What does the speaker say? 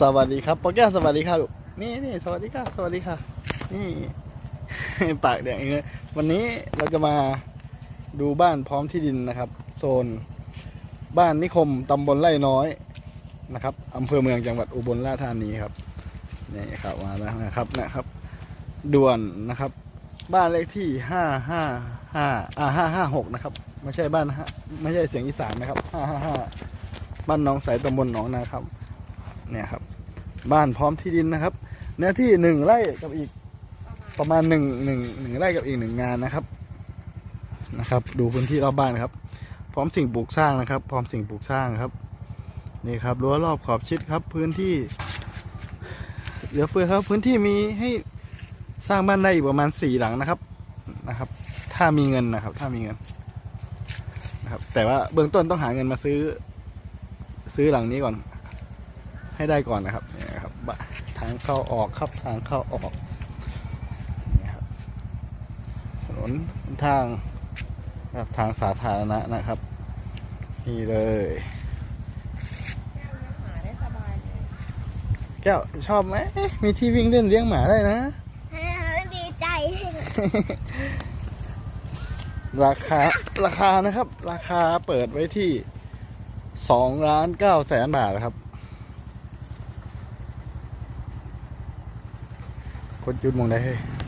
สวัสดีครับปอแก้วสวัสดีค่ะลูกนี่นี่สวัสดีค่ะ สวัสดีค่ะ นี่ปากแดงเงี้ยวันนี้เราจะมาดูบ้านพร้อมที่ดินนะครับ โซน บ้านนิคมตำบลไร่น้อยนะครับอำเภอเมืองจังหวัดอุบลราชธานีครับนี่ครับมาแล้วนะครับนะครับด่วนนะครับ บ้านเลขที่ห้าห้าห้าอ่าห้าห้าหกนะครับไม่ใช่บ้านฮะไม่ใช่เสียงอีสานนะครับห้าห้าห้าบ้านหนองสายตำบลหนองนาครับ เนี่ยครับ บ้านพร้อมที่ดินนะครับ เนื้อที่หนึ่งไร่กับอีกประมาณหนึ่งหนึ่งหนึ่งไร่กับอีกหนึ่งงานนะครับนะครับ ดูพื้นที่รอบบ้านครับ พร้อมสิ่งปลูกสร้างนะครับ พร้อมสิ่งปลูกสร้างครับนี่ครับรั้วรอบขอบชิดครับ พื้นที่เหลือเฟือครับ พื้นที่มีให้สร้างบ้านได้อีกประมาณสี่หลังนะครับนะครับ ถ้ามีเงินนะครับ ถ้ามีเงินนะครับ แต่ว่าเบื้องต้นต้องหาเงินมาซื้อ ซื้อหลังนี้ก่อน ให้ได้ก่อนนะครับเนี่ยครับบะทางเข้าออกครับทางเข้าออกนี่ครับถนนทางนะครับทางสาธารณะนะครับ นี่เลยหาได้สบายเลย แก้วชอบไหมมีที่วิ่งเล่นเลี้ยงหมาได้นะดีใจ ราคาราคานะครับ ราคาเปิดไว้ที่สองล้านเก้าแสนบาทนะครับ คนจุดมองได้เฮ้ย